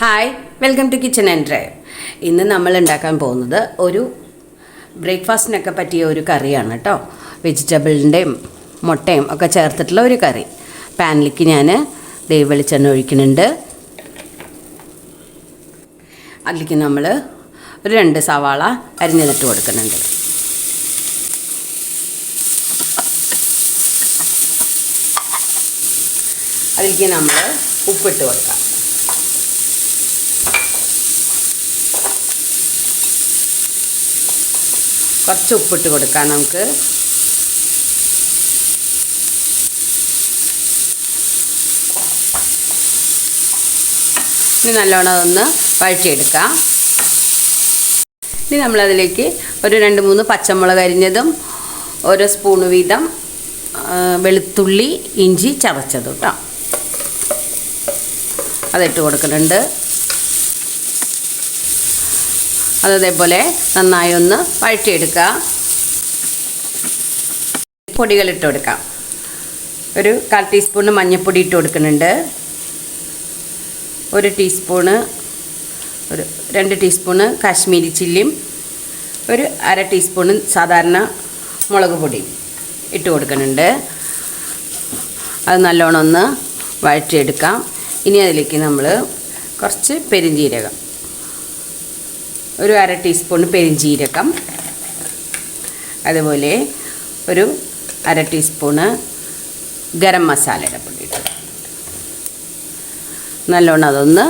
Hi welcome to kitchen and drive ഇന്ന് നമ്മൾ ഉണ്ടാക്കാൻ പോകുന്നത് ഒരു ബ്രേക്ക്ഫാസ്റ്റിനൊക്കെ പറ്റിയ ഒരു കറിയാണ് കേട്ടോ. വെജിറ്റബിളിന്റെയും മുട്ടയും ഒക്കെ ചേർത്തിട്ടുള്ള ഒരു കറി. പാനിലേക്ക് ഞാൻ ദൈവ വെളിച്ചെണ്ണ ഒഴിക്കുന്നുണ്ട്. അതിലേക്ക് നമ്മൾ ഒരു രണ്ട് സവാള അരിഞ്ഞിട്ട് കൊടുക്കുന്നുണ്ട്. അതിലേക്ക് നമ്മൾ ഉപ്പിട്ട് കൊടുക്കാം. കുറച്ച് ഉപ്പിട്ട് കൊടുക്കാം നമുക്ക്. ഇനി നല്ലോണം ഒന്ന് വഴറ്റിയെടുക്കാം. ഇനി നമ്മളതിലേക്ക് ഒരു രണ്ട് മൂന്ന് പച്ചമുളക് അരിഞ്ഞതും ഓരോ സ്പൂണ് വീതം വെളുത്തുള്ളി ഇഞ്ചി ചതച്ചതും കേട്ടോ അതിട്ട് കൊടുക്കുന്നുണ്ട്. അത് അതേപോലെ നന്നായി ഒന്ന് വഴറ്റിയെടുക്കുക. പൊടികൾ ഇട്ട് കൊടുക്കാം ഒരു കാൽ ടീസ്പൂണ് മഞ്ഞൾപ്പൊടി ഇട്ട് കൊടുക്കുന്നുണ്ട്. ഒരു ടീസ്പൂണ് ഒരു രണ്ട് ടീസ്പൂണ് കാശ്മീരി ചില്ലിയും ഒരു അര ടീസ്പൂണ് സാധാരണ മുളക് പൊടി ഇട്ട് കൊടുക്കുന്നുണ്ട്. അത് നല്ലോണം ഒന്ന് വഴറ്റിയെടുക്കാം. ഇനി അതിലേക്ക് നമ്മൾ കുറച്ച് പെരിഞ്ജീരകം ഒരു അര ടീസ്പൂൺ പെരിഞ്ജീരകം അതുപോലെ ഒരു അര ടീസ്പൂണ് ഗരം മസാലയുടെ പൊടി ഇട്ട്. നല്ലോണം അതൊന്ന്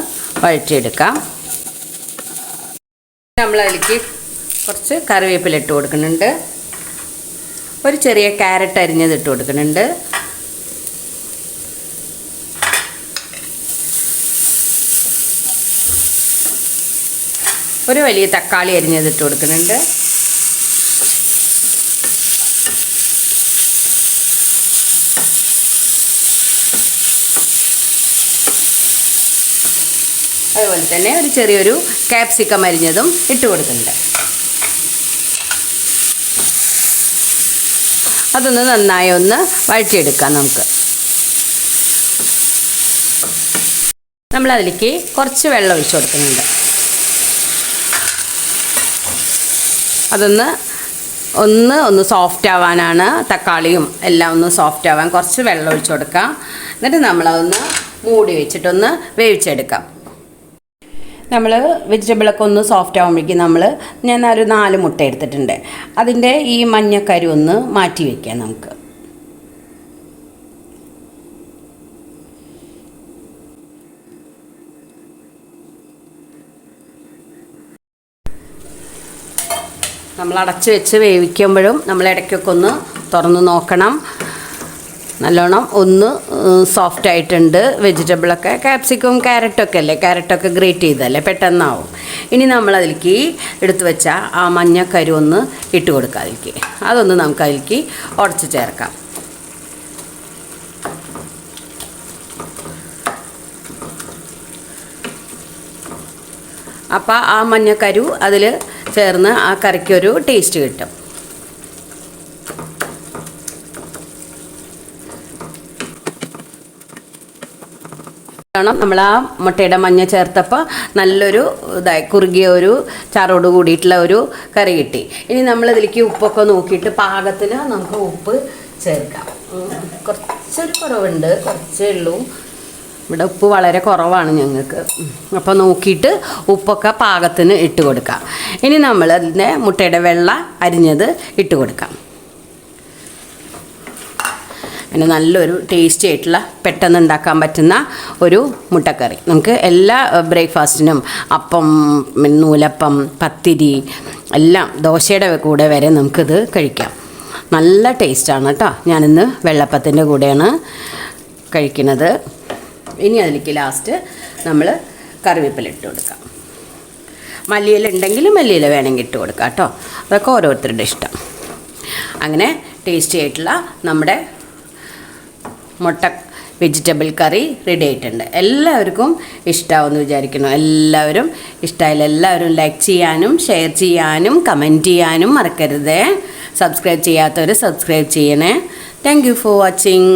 വഴറ്റിയെടുക്കാം. നമ്മളതിലേക്ക് കുറച്ച് കറിവേപ്പില ഇട്ട് കൊടുക്കുന്നുണ്ട്. ഒരു ചെറിയ ക്യാരറ്റ് അരിഞ്ഞത് ഇട്ട് കൊടുക്കുന്നുണ്ട്. ഒരു വലിയ തക്കാളി അരിഞ്ഞത് ഇട്ട് കൊടുക്കുന്നുണ്ട്. അതുപോലെ തന്നെ ഒരു ചെറിയൊരു ക്യാപ്സിക്കം അരിഞ്ഞതും ഇട്ട് കൊടുക്കുന്നുണ്ട്. അതൊന്ന് നന്നായി ഒന്ന് വഴറ്റിയെടുക്കാം നമുക്ക്. നമ്മളതിലേക്ക് കുറച്ച് വെള്ളം ഒഴിച്ചു കൊടുക്കുന്നുണ്ട്. അതൊന്ന് ഒന്ന് ഒന്ന് സോഫ്റ്റ് ആവാനാണ്. തക്കാളിയും എല്ലാം ഒന്ന് സോഫ്റ്റ് ആവാൻ കുറച്ച് വെള്ളം ഒഴിച്ചു കൊടുക്കാം. എന്നിട്ട് നമ്മളതൊന്ന് മൂടി വെച്ചിട്ടൊന്ന് വേവിച്ചെടുക്കാം. നമ്മൾ വെജിറ്റബിളൊക്കെ ഒന്ന് സോഫ്റ്റ് ആകുമ്പോഴേക്കും നമ്മൾ ഞാൻ ഒരു നാല് മുട്ട എടുത്തിട്ടുണ്ട്. അതിന്റെ ഈ മഞ്ഞക്കരി ഒന്ന് മാറ്റി വയ്ക്കാം നമുക്ക്. നമ്മൾ അടച്ച് വെച്ച് വേവിക്കുമ്പോഴും നമ്മൾ ഇടയ്ക്കൊക്കെ ഒന്ന് തുറന്ന് നോക്കണം. നല്ലോണം ഒന്ന് സോഫ്റ്റ് ആയിട്ടുണ്ട്. വെജിറ്റബിളൊക്കെ ക്യാപ്സിക്കും ക്യാരറ്റൊക്കെ അല്ലേ? ക്യാരറ്റൊക്കെ ഗ്രേറ്റ് ചെയ്തല്ലേ പെട്ടെന്നാവും. ഇനി നമ്മളതിലേക്ക് എടുത്തു വെച്ച ആ മഞ്ഞക്കരി ഒന്ന് ഇട്ട് കൊടുക്കാം അതിലേക്ക്. അതൊന്ന് നമുക്ക് അതിലേക്ക് ഉടച്ച് ചേർക്കാം. അപ്പോൾ ആ മഞ്ഞക്കരു അതിൽ ചേർന്ന് ആ കറിക്കൊരു ടേസ്റ്റ് കിട്ടും. കാരണം നമ്മൾ ആ മുട്ടയുടെ മഞ്ഞ ചേർത്തപ്പോൾ നല്ലൊരു ഇതായി കുറുകിയ ഒരു ചാറോട് കൂടിയിട്ടുള്ള ഒരു കറി കിട്ടി. ഇനി നമ്മൾ ഇതിലേക്ക് ഉപ്പൊക്കെ നോക്കിയിട്ട് പാകത്തിന് നമുക്ക് ഉപ്പ് ചേർക്കാം. കുറച്ചൊരു കുറവുണ്ട് കുറച്ചേ ഉള്ളൂ. ഇവിടെ ഉപ്പ് വളരെ കുറവാണ് ഞങ്ങൾക്ക്. അപ്പോൾ നോക്കിയിട്ട് ഉപ്പൊക്കെ പാകത്തിന് ഇട്ട് കൊടുക്കാം. ഇനി നമ്മൾ അതിന്റെ മുട്ടയുടെ വെള്ള അരിഞ്ഞത് ഇട്ട് കൊടുക്കാം. പിന്നെ നല്ലൊരു ടേസ്റ്റി ആയിട്ടുള്ള പെട്ടെന്ന് ഉണ്ടാക്കാൻ പറ്റുന്ന ഒരു മുട്ടക്കറി. നമുക്ക് എല്ലാ ബ്രേക്ക്ഫാസ്റ്റിനും അപ്പം നൂലപ്പം പത്തിരി എല്ലാം ദോശയുടെ കൂടെ വരെ നമുക്കിത് കഴിക്കാം. നല്ല ടേസ്റ്റാണ് കേട്ടോ. ഞാനിന്ന് വെള്ളപ്പത്തിന്റെ കൂടെയാണ് കഴിക്കുന്നത്. ഇനി അതിലേക്ക് ലാസ്റ്റ് നമ്മൾ കറിവേപ്പില ഇട്ട് കൊടുക്കാം. മല്ലിയില ഉണ്ടെങ്കിൽ മല്ലിയില വേണമെങ്കിൽ ഇട്ട് കൊടുക്കാം കേട്ടോ. അതൊക്കെ ഓരോരുത്തരുടെ ഇഷ്ടം. അങ്ങനെ ടേസ്റ്റി ആയിട്ടുള്ള നമ്മുടെ മുട്ട വെജിറ്റബിൾ കറി റെഡി ആയിട്ടുണ്ട്. എല്ലാവർക്കും ഇഷ്ടമാവുമെന്ന് വിചാരിക്കുന്നു. എല്ലാവരും ഇഷ്ടമായാലും എല്ലാവരും ലൈക്ക് ചെയ്യാനും ഷെയർ ചെയ്യാനും കമന്റ് ചെയ്യാനും മറക്കരുത്. സബ്സ്ക്രൈബ് ചെയ്യാത്തവർ സബ്സ്ക്രൈബ് ചെയ്യണേ. Thank you for watching